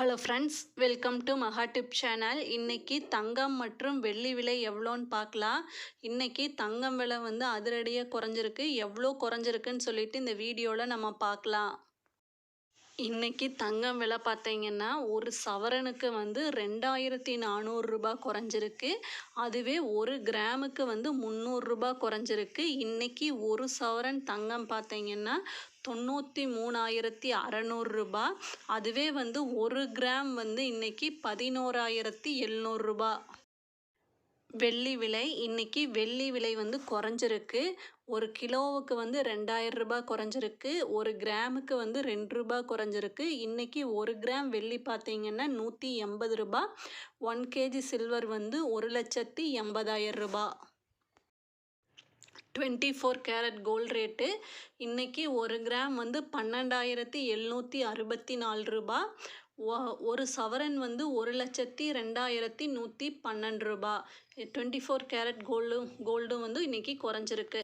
Hello friends welcome to Maha tip channel இன்றைக்கி தங்கம் மற்றும் வெள்ளி விலை எவ்வளோன்னு பார்க்கலாம். இன்றைக்கி தங்கம் விலை வந்து அதிரடியாக குறைஞ்சிருக்கு. எவ்வளோ குறைஞ்சிருக்குன்னு சொல்லிட்டு இந்த வீடியோவில் நம்ம பார்க்கலாம். இன்னைக்கு தங்கம் விலை பார்த்தீங்கன்னா ஒரு சவரனுக்கு வந்து ரெண்டாயிரத்தி நானூறுரூபா குறைஞ்சிருக்கு. அதுவே ஒரு கிராமுக்கு வந்து முந்நூறுரூபா குறைஞ்சிருக்கு. இன்றைக்கி ஒரு சவரன் தங்கம் பார்த்தீங்கன்னா தொண்ணூற்றி மூணாயிரத்தி அறநூறுரூபா அதுவே வந்து ஒரு கிராம் வந்து இன்னைக்கு பதினோராயிரத்தி எழுநூறுரூபா வெள்ளி விலை. இன்றைக்கி வெள்ளி விலை வந்து குறைஞ்சிருக்கு. ஒரு கிலோவுக்கு வந்து ரெண்டாயிரம் ரூபாய் குறைஞ்சிருக்கு. ஒரு கிராமுக்கு வந்து ரெண்டு ரூபாய் குறைஞ்சிருக்கு. இன்றைக்கி ஒரு கிராம் வெள்ளி பார்த்திங்கன்னா நூற்றி எண்பது ரூபா ஒன் கேஜி சில்வர் வந்து ஒரு லட்சத்தி எண்பதாயிரம் ரூபாய். Twenty four carat gold rate. இன்றைக்கி ஒரு கிராம் வந்து பன்னெண்டாயிரத்தி எழுநூற்றி அறுபத்தி நாலு ரூபா ஒரு சவரன் வந்து ஒரு லட்சத்தி ரெண்டாயிரத்தி நூற்றி பன்னெண்டு ரூபா. டுவெண்ட்டி ஃபோர் கேரட் கோல்டும் கோல்டும் வந்து இன்றைக்கி குறைஞ்சிருக்கு.